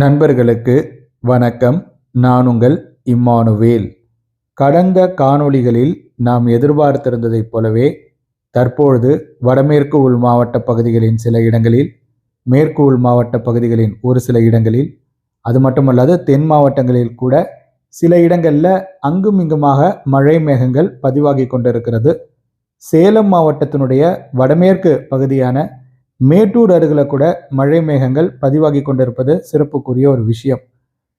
நண்பர்களுக்கு வணக்கம். நான் உங்கள் இம்மானுவேல். கடந்த காணொளிகளில் நாம் எதிர்பார்த்திருந்ததைப் போலவே தற்பொழுது வடமேற்கு உள் மாவட்ட பகுதிகளின் சில இடங்களில் மேற்கு உள் மாவட்ட பகுதிகளின் ஒரு சில இடங்களில் அது மட்டுமல்லாது தென் மாவட்டங்களில் கூட சில இடங்களில் அங்கும் இங்குமாக மழை மேகங்கள் பதிவாகி கொண்டிருக்கிறது. சேலம் மாவட்டத்தினுடைய வடமேற்கு பகுதியான மேட்டூர் அருகில் கூட மழை மேகங்கள் பதிவாகி கொண்டிருப்பது சிறப்புக்குரிய ஒரு விஷயம்.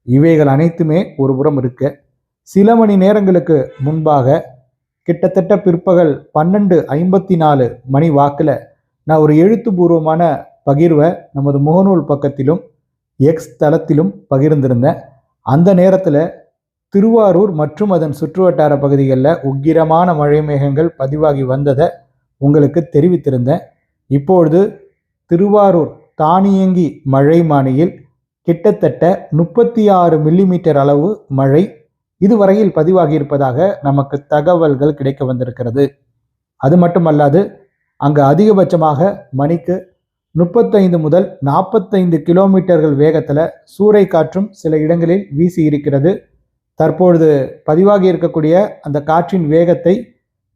இவைகள் அனைத்துமே ஒரு புறம் இருக்க. சில மணி நேரங்களுக்கு முன்பாக கிட்டத்தட்ட பிற்பகல் பன்னெண்டு ஐம்பத்தி நாலு மணி வாக்கில் நான் ஒரு எழுத்துப்பூர்வமான பகிர்வை நமது முகநூல் பக்கத்திலும் எக்ஸ் தளத்திலும் பகிர்ந்திருந்தேன். அந்த நேரத்தில் திருவாரூர் மற்றும் அதன் சுற்றுவட்டார பகுதிகளில் உக்கிரமான மழை மேகங்கள் பதிவாகி வந்ததை உங்களுக்கு தெரிவித்திருந்தேன். இப்பொழுது திருவாரூர் தானியங்கி மழைமானியில் கிட்டத்தட்ட முப்பத்தி ஆறு மில்லிமீட்டர் அளவு மழை இதுவரையில் பதிவாகியிருப்பதாக நமக்கு தகவல்கள் கிடைக்க வந்திருக்கிறது. அது மட்டுமல்லாது அங்கு அதிகபட்சமாக மணிக்கு முப்பத்தைந்து முதல் நாற்பத்தைந்து கிலோமீட்டர்கள் வேகத்தில் சூறை காற்றும் சில இடங்களில் வீசி இருக்கிறது தற்பொழுது பதிவாகி இருக்கக்கூடிய அந்த காற்றின் வேகத்தை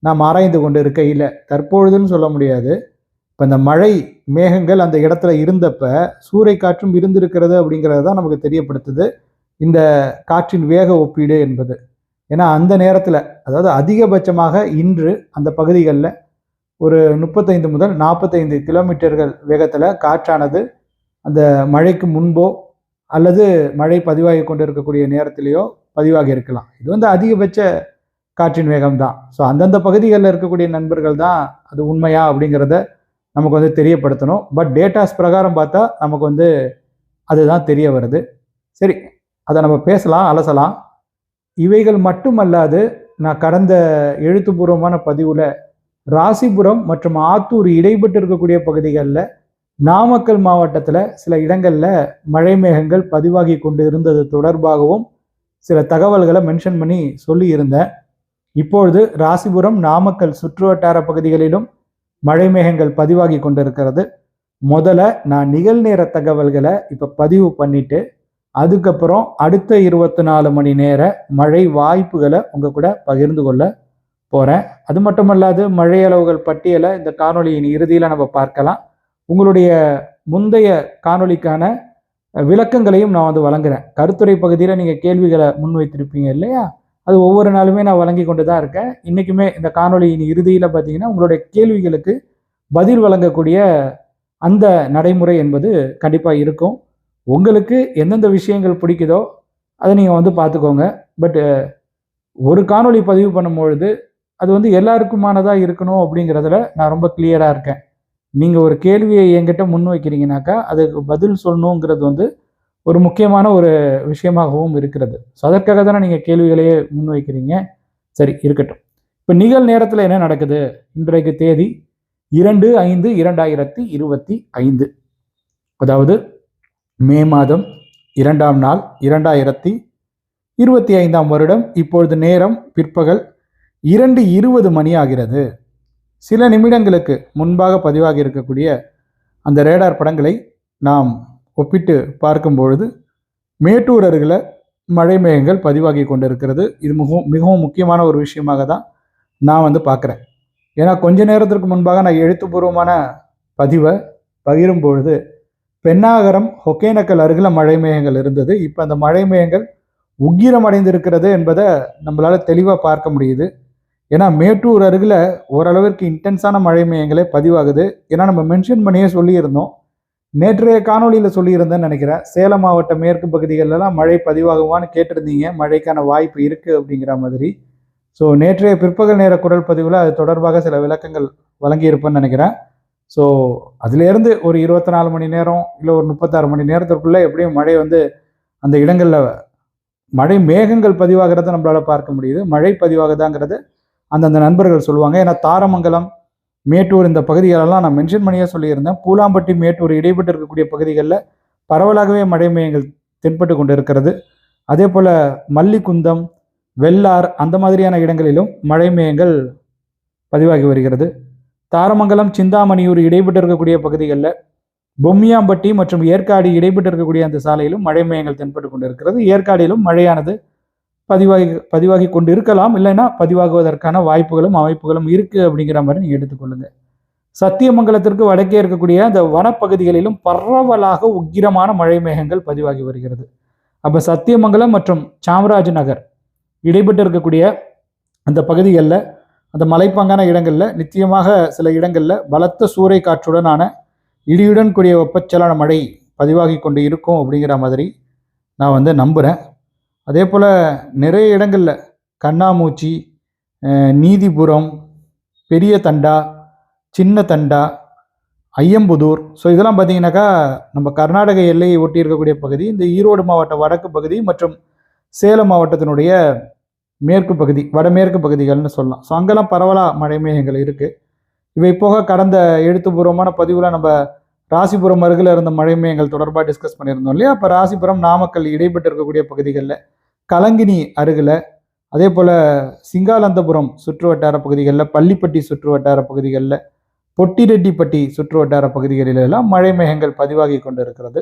நாம் ஆராய்ந்து கொண்டு இருக்கையில் தற்பொழுதுன்னு சொல்ல முடியாது. இப்போ இந்த மழை மேகங்கள் அந்த இடத்துல இருந்தப்ப சூறை காற்றும் இருந்திருக்கிறது அப்படிங்கிறது தான் நமக்கு தெரியப்படுத்துது. இந்த காற்றின் வேக ஒப்பீடு என்பது. ஏன்னா அந்த நேரத்தில் அதாவது அதிகபட்சமாக இன்று அந்த பகுதிகளில் ஒரு முப்பத்தைந்து முதல் நாற்பத்தைந்து கிலோமீட்டர்கள் வேகத்தில் காற்றானது அந்த மழைக்கு முன்போ அல்லது மழை பதிவாகி கொண்டு இருக்கக்கூடிய நேரத்திலேயோ பதிவாகி இருக்கலாம். இது வந்து அதிகபட்ச காற்றின் வேகம் தான் ஸோ அந்தந்த பகுதிகளில் இருக்கக்கூடிய நண்பர்கள் தான் அது உண்மையா அப்படிங்கிறத நமக்கு வந்து தெரியப்படுத்தணும். பட் டேட்டாஸ் பிரகாரம் பார்த்தா நமக்கு வந்து அதுதான் தெரிய வருது. சரி அதை நம்ம பேசலாம் அலசலாம். இவைகள் மட்டுமல்லாது நான் கடந்த எழுத்துப்பூர்வமான பதிவில் ராசிபுரம் மற்றும் ஆத்தூர் இடைப்பட்டு இருக்கக்கூடிய பகுதிகளில் நாமக்கல் மாவட்டத்தில் சில இடங்களில் மழை மேகங்கள் பதிவாகி கொண்டு இருந்தது தொடர்பாகவும் சில தகவல்களை மென்ஷன் பண்ணி சொல்லியிருந்தேன். இப்பொழுது ராசிபுரம் நாமக்கல் சுற்றுவட்டார பகுதிகளிலும் மழை மேகங்கள் பதிவாகி கொண்டிருக்கிறது முதல்ல நான் நிகழ்நேர தகவல்களை இப்போ பதிவு பண்ணிட்டு அதுக்கப்புறம் அடுத்த இருபத்தி நாலு மணி நேர மழை வாய்ப்புகளை உங்கள் கூட பகிர்ந்து கொள்ள போகிறேன் அது மட்டுமல்லாது மழை அளவுகள் பட்டியலை இந்த காணொலியின் இறுதியில் நம்ம பார்க்கலாம். உங்களுடைய முந்தைய காணொளிக்கான விளக்கங்களையும் நான் வந்து வழங்குறேன். கருத்துரை பகுதியில் நீங்கள் கேள்விகளை முன்வைத்திருப்பீங்க இல்லையா? அது ஒவ்வொரு நாளுமே நான் வழங்கி கொண்டு தான் இருக்கேன். இன்றைக்குமே இந்த காணொலியின் இறுதியில் பார்த்தீங்கன்னா உங்களுடைய கேள்விகளுக்கு பதில் வழங்கக்கூடிய அந்த நடைமுறை என்பது கண்டிப்பாக இருக்கும். உங்களுக்கு எந்தெந்த விஷயங்கள் பிடிக்குதோ அதை நீங்கள் வந்து பார்த்துக்கோங்க. பட் ஒரு காணொளி பதிவு பண்ணும்பொழுது அது வந்து எல்லாருக்குமானதாக இருக்கணும் அப்படிங்கிறதுல நான் ரொம்ப கிளியராக இருக்கேன். நீங்கள் ஒரு கேள்வியை என்கிட்ட முன் வைக்கிறீங்கனாக்கா அதுக்கு பதில் சொல்லணுங்கிறது வந்து ஒரு முக்கியமான ஒரு விஷயமாகவும் இருக்கிறது. ஸோ அதற்காக தானே நீங்கள் கேள்விகளையே முன்வைக்கிறீங்க? சரி இருக்கட்டும். இப்போ நிகழ் நேரத்தில் என்ன நடக்குது? இன்றைக்கு தேதி இரண்டு ஐந்து இரண்டாயிரத்தி இருபத்தி ஐந்து. அதாவது மே மாதம் இரண்டாம் நாள் இரண்டாயிரத்தி இருபத்தி ஐந்தாம் வருடம். இப்பொழுது நேரம் பிற்பகல் இரண்டு இருபது மணி ஆகிறது. சில நிமிடங்களுக்கு முன்பாக பதிவாகி இருக்கக்கூடிய அந்த ரேடார் படங்களை நாம் ஒப்பிட்டு பார்க்கும் பொழுது மேட்டூர் அருகில் மழை மேகங்கள் பதிவாகி கொண்டிருக்கிறது. இது மிகவும் மிகவும் முக்கியமான ஒரு விஷயமாக தான் நான் வந்து பார்க்குறேன். ஏன்னா கொஞ்ச நேரத்திற்கு முன்பாக நான் எழுத்துப்பூர்வமான பதிவை பகிரும் பொழுது பெண்ணாகரம் ஒகேனக்கல் அருகில் மழை மேகங்கள் இருந்தது. இப்போ அந்த மழை மேகங்கள் உக்கிரமடைந்திருக்கிறது என்பதை நம்மளால் தெளிவாக பார்க்க முடியுது. ஏன்னா மேட்டூர் அருகில் ஓரளவிற்கு இன்டென்ஸான மழை மேகங்களே பதிவாகுது. ஏன்னா நம்ம மென்ஷன் பண்ணியே சொல்லியிருந்தோம். நேற்றைய காணொலியில் சொல்லியிருந்தேன்னு நினைக்கிறேன். சேலம் மாவட்ட மேற்கு பகுதிகளெல்லாம் மழை பதிவாகுவான்னு கேட்டிருந்தீங்க. மழைக்கான வாய்ப்பு இருக்குது அப்படிங்கிற மாதிரி. ஸோ நேற்றைய பிற்பகல் நேர குரல் பதிவில் அது தொடர்பாக சில விளக்கங்கள் வழங்கியிருப்பேன்னு நினைக்கிறேன். ஸோ அதுலேருந்து ஒரு இருபத்தி நாலு மணி நேரம் இல்லை ஒரு முப்பத்தாறு மணி நேரத்திற்குள்ளே எப்படியும் மழை வந்து அந்த இடங்களில் மழை மேகங்கள் பதிவாகிறத நம்மளால் பார்க்க முடியுது. மழை பதிவாகுதாங்கிறது அந்தந்த நண்பர்கள் சொல்லுவாங்க. ஏன்னா தாரமங்கலம் மேட்டூர் இந்த பகுதிகளெல்லாம் நான் மென்ஷன் பண்ணியே சொல்லியிருந்தேன். பூலாம்பட்டி மேட்டூர் இடைப்பட்டு இருக்கக்கூடிய பகுதிகளில் பரவலாகவே மழை மேகங்கள் தென்பட்டு கொண்டு இருக்கிறது அதே போல் மல்லிக்குந்தம் வெள்ளார் அந்த மாதிரியான இடங்களிலும் மழை மேயங்கள் பதிவாகி வருகிறது. தாரமங்கலம் சிந்தாமணியூர் இடைப்பட்டு இருக்கக்கூடிய பகுதிகளில் பொம்மியாம்பட்டி மற்றும் ஏற்காடு இடைப்பட்டு இருக்கக்கூடிய அந்த சாலையிலும் மழை மேயங்கள் தென்பட்டு கொண்டு இருக்கிறது ஏற்காடியிலும் மழையானது பதிவாகி பதிவாகி கொண்டு இருக்கலாம் இல்லைன்னா பதிவாகுவதற்கான வாய்ப்புகளும் அமைப்புகளும் இருக்குது அப்படிங்கிற மாதிரி நீங்கள் எடுத்துக்கொள்ளுங்க. சத்தியமங்கலத்திற்கு வடக்கே இருக்கக்கூடிய அந்த வனப்பகுதிகளிலும் பரவலாக உக்கிரமான மழை மேகங்கள் பதிவாகி வருகிறது. அப்போ சத்தியமங்கலம் மற்றும் சாம்ராஜ் நகர் இடைப்பட்டு இருக்கக்கூடிய அந்த பகுதிகளில் அந்த மலைப்பாங்கான இடங்களில் நிச்சயமாக சில இடங்களில் பலத்த சூறை காற்றுடனான இடியுடன் கூடிய வெப்பச்சலான மழை பதிவாகி கொண்டு இருக்கும் அப்படிங்கிற மாதிரி நான் வந்து நம்புகிறேன் அதே போல் நிறைய இடங்களில் கண்ணாமூச்சி நீதிபுரம் பெரிய தண்டா சின்ன தண்டா ஐயம்புதூர். ஸோ இதெல்லாம் பார்த்தீங்கன்னாக்கா நம்ம கர்நாடக எல்லையை ஒட்டி இருக்கக்கூடிய பகுதி இந்த ஈரோடு மாவட்ட வடக்கு பகுதி மற்றும் சேலம் மாவட்டத்தினுடைய மேற்கு பகுதி வடமேற்கு பகுதிகள்னு சொல்லலாம். ஸோ அங்கெல்லாம் பரவலாக மழை மேகங்கள் இருக்குது இவை போக கடந்த எழுத்துப்பூர்வமான பதிவில் நம்ம ராசிபுரம் அருகில் இருந்த மழை மையங்கள் தொடர்பாக டிஸ்கஸ் பண்ணியிருந்தோம் இல்லையா? அப்போ ராசிபுரம் நாமக்கல் இடைப்பட்டு இருக்கக்கூடிய பகுதிகளில் கலங்கினி அருகில் அதே போல் சிங்காலந்தபுரம் சுற்று வட்டார பகுதிகளில் பள்ளிப்பட்டி சுற்று வட்டார பகுதிகளில் பொட்டிரெட்டிப்பட்டி சுற்று வட்டார பகுதிகளில் எல்லாம் மழை மேகங்கள் பதிவாகி கொண்டு இருக்கிறது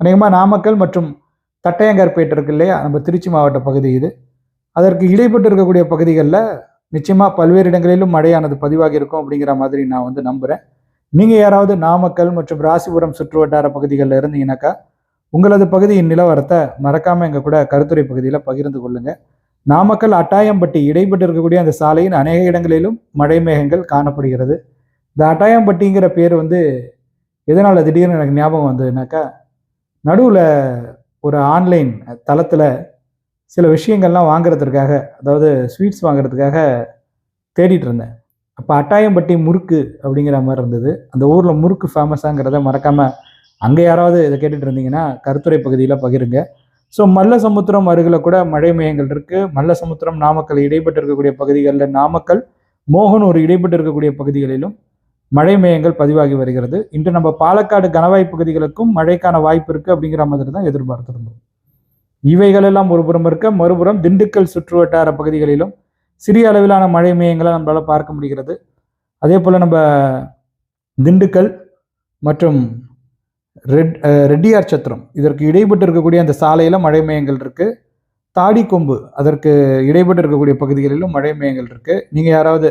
அநேகமாக நாமக்கல் மற்றும் தட்டையங்கார்பேட்டை இருக்கு இல்லையா? நம்ம திருச்சி மாவட்ட பகுதி இது. அதற்கு இடைப்பட்டு இருக்கக்கூடிய பகுதிகளில் நிச்சயமாக பல்வேறு இடங்களிலும் மழையானது பதிவாகி இருக்கும் அப்படிங்கிற மாதிரி நான் வந்து நம்புகிறேன் நீங்கள் யாராவது நாமக்கல் மற்றும் ராசிபுரம் சுற்று வட்டார பகுதிகளில் இருந்தீங்கன்னாக்கா உங்களது பகுதியின் நிலவரத்தை மறக்காமல் எங்கள் கூட கருத்துரை பகுதியில் பகிர்ந்து கொள்ளுங்கள் நாமக்கல் அட்டாயம்பட்டி இடைப்பட்டு இருக்கக்கூடிய அந்த சாலையின் அநேக இடங்களிலும் மழை மேகங்கள் காணப்படுகிறது. இந்த அட்டாயம்பட்டிங்கிற பேர் வந்து எதனால் திடீர்னு எனக்கு ஞாபகம் வந்ததுனாக்கா நடுவில் ஒரு ஆன்லைன் தளத்தில் சில விஷயங்கள்லாம் வாங்குறதுக்காக அதாவது ஸ்வீட்ஸ் வாங்குறதுக்காக தேடிட்டு இருந்தேன். அப்போ அட்டாயம்பட்டி முறுக்கு அப்படிங்கிற மாதிரி இருந்தது. அந்த ஊரில் முறுக்கு ஃபேமஸாங்கிறத மறக்காமல் அங்கே யாராவது இதை கேட்டுட்டு இருந்தீங்கன்னா கருத்துரை பகுதியில் பகிருங்க. ஸோ மல்ல சமுத்திரம் அருகில் கூட மழை மையங்கள் இருக்குது மல்லசமுத்திரம் நாமக்கல் இடைப்பட்டு இருக்கக்கூடிய பகுதிகளில் நாமக்கல் மோகனூர் இடைப்பட்டு இருக்கக்கூடிய பகுதிகளிலும் மழை மையங்கள் பதிவாகி வருகிறது. இன்று நம்ம பாலக்காடு கணவாய் பகுதிகளுக்கும் மழைக்கான வாய்ப்பு இருக்குது அப்படிங்கிற மாதிரி தான் எதிர்பார்த்திருந்தோம். இவைகளெல்லாம் ஒருபுறம் இருக்க மறுபுறம் திண்டுக்கல் சுற்று வட்டார பகுதிகளிலும் சிறிய அளவிலான மழை மேயங்களை நம்மளால் பார்க்க முடிகிறது. அதே போல் நம்ம திண்டுக்கல் மற்றும் ரெட் ரெட்டியார் சத்திரம் இதற்கு இடைப்பட்டு இருக்கக்கூடிய அந்த சாலையில் மழை மேயங்கள் இருக்குது தாடிக்கொம்பு அதற்கு இடைப்பட்டு இருக்கக்கூடிய பகுதிகளிலும் மழை மேயங்கள் இருக்குது நீங்கள் யாராவது